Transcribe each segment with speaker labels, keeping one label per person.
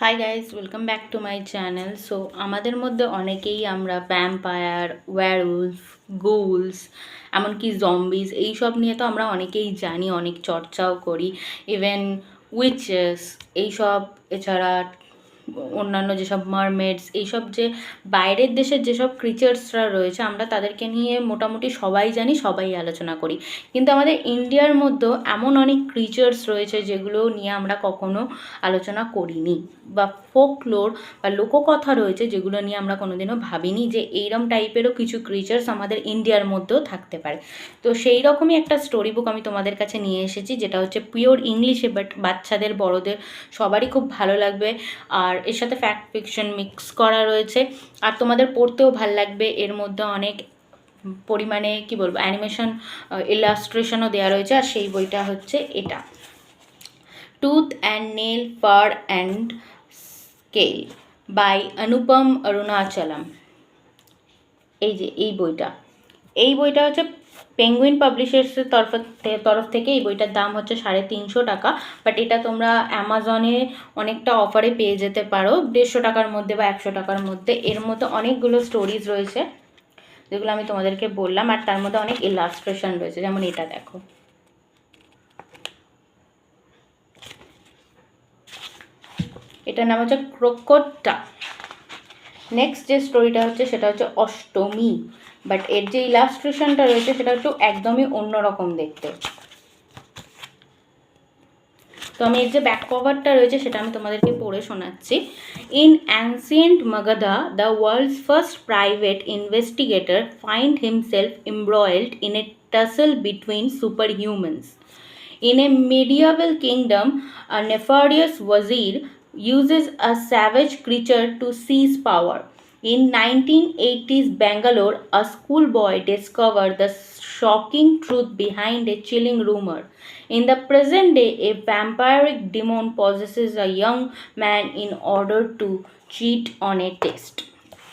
Speaker 1: Hi guys welcome back to my channel so আমাদের মধ্যে অনেকেই আমরা ভ্যাম্পায়ার ওয়্যারউলফ গোলস এমনকি জম্বিজ এইসব নিয়ে তো আমরা অনেকেই জানি, অনেক চর্চাও করি. ইভেন উইচেস এইসব, এছাড়া অন্যান্য যেসব মারমেডস এইসব যে বাইরের দেশের যেসব ক্রিচার্সরা রয়েছে, আমরা তাদেরকে নিয়ে মোটামুটি সবাই জানি, সবাই আলোচনা করি। কিন্তু আমাদের ইন্ডিয়ার মধ্যেও এমন অনেক ক্রিচার্স রয়েছে যেগুলো নিয়ে আমরা কখনো আলোচনা করিনি। বা ফোকলোর বা লোককথা রয়েছে যেগুলো নিয়ে আমরা কোনোদিনও ভাবিনি যে এইরম টাইপেরও কিছু ক্রিচার্স আমাদের ইন্ডিয়ার মধ্যেও থাকতে পারে। তো সেই রকমই একটা স্টোরি বুক আমি তোমাদের কাছে নিয়ে এসেছি, যেটা হচ্ছে পিওর ইংলিশে বাট বাচ্চাদের, বড়দের সবারই খুব ভালো লাগবে। আর এর সাথে ফ্যাক্ট ফিকশন মিক্স করা রয়েছে। আর তোমাদের পড়তেও ভালো লাগবে। এর মধ্যে অনেক পরিমাণে, কি বলব অ্যানিমেশন ইলাস্ট্রেশনও দেওয়া রয়েছে। আর সেই বইটা হচ্ছে এটা। Tooth and nail fur and scale by Anupam Arunachalam এই যে, এই বইটা। এই বইটা হচ্ছে পেঙ্গুইন পাবলিশার্সের তরফ তরফ থেকে এই বইটার দাম হচ্ছে সাড়ে তিনশো টাকা বাট এটা তোমরা অ্যামাজনে অনেকটা অফারে পেয়ে যেতে পারো, দেড়শো টাকার মধ্যে বা একশো টাকার মধ্যে। এর মধ্যে অনেকগুলো স্টোরিজ রয়েছে, যেগুলো আমি তোমাদেরকে বললাম, আর তার মধ্যে অনেক ইলাস্ট্রেশন রয়েছে, যেমন এটা দেখো। এটার নাম হচ্ছে ক্রোকোটা নেক্সট যে স্টোরিটা হচ্ছে সেটা হচ্ছে অষ্টমী। বাট এর যে ইলাস্ট্রেশনটা রয়েছে সেটা একটু একদমই অন্যরকম দেখতে। তো আমি এর যে ব্যাক কভারটা রয়েছে সেটা আমি তোমাদেরকে পড়ে শোনাচ্ছি। In ancient Magadha the world's first private investigator find himself embroiled in a tussle between super humans In a medieval kingdom, a nefarious wazir uses a savage creature to seize power. In 1980s Bangalore, a schoolboy discovered the shocking truth behind a chilling rumor. In the present day, a vampiric demon possesses a young man in order to cheat on a test.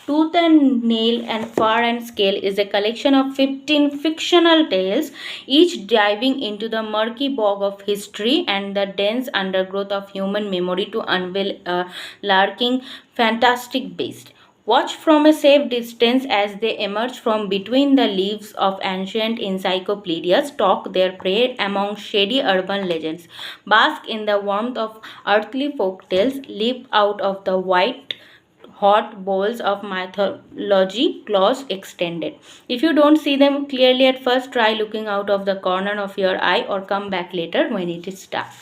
Speaker 1: Tooth and Nail and Far and Scale is a collection of 15 fictional tales, each diving into the murky bog of history and the dense undergrowth of human memory to unveil a lurking fantastic beast. Watch from a safe distance as they emerge from between the leaves of ancient encyclopedias, stalk their prey among shady urban legends, bask in the warmth of earthly folk tales, leap out of the white hot bowls of mythology claws extended. If you don't see them clearly at first, try looking out of the corner of your eye or come back later when it is dark.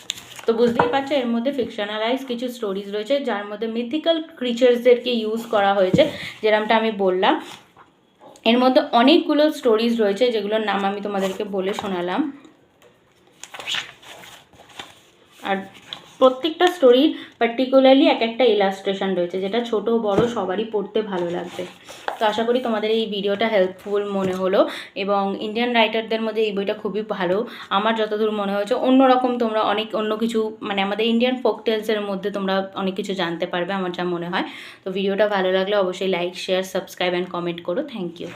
Speaker 1: তো বুঝতেই পারছ এর মধ্যে ফিকশনালাইজ কিছু stories রয়েছে যার মধ্যে mythical ক্রিচার্সদেরকে use করা হয়েছে যেরকমটা আমি বললাম এর মধ্যে অনেকগুলো স্টোরিজ রয়েছে যেগুলোর নাম আমি তোমাদেরকে বলে শোনালাম আর প্রত্যেকটা স্টোরির পার্টিকুলারলি এক একটা ইলাস্ট্রেশন রয়েছে, যেটা ছোট বড় সবারই পড়তে ভালো লাগবে। তো আশা করি তোমাদের এই ভিডিওটা হেল্পফুল মনে হলো এবং ইন্ডিয়ান রাইটারদের মধ্যে এই বইটা খুবই ভালো। আমার যতদূর মনে হয়েছে, অন্যরকম তোমরা অনেক, অন্য কিছু মানে আমাদের ইন্ডিয়ান ফোক টেলসের মধ্যে তোমরা অনেক কিছু জানতে পারবে, আমার যা মনে হয়। তো ভিডিওটা ভালো লাগলে অবশ্যই like share subscribe and comment করো। Thank you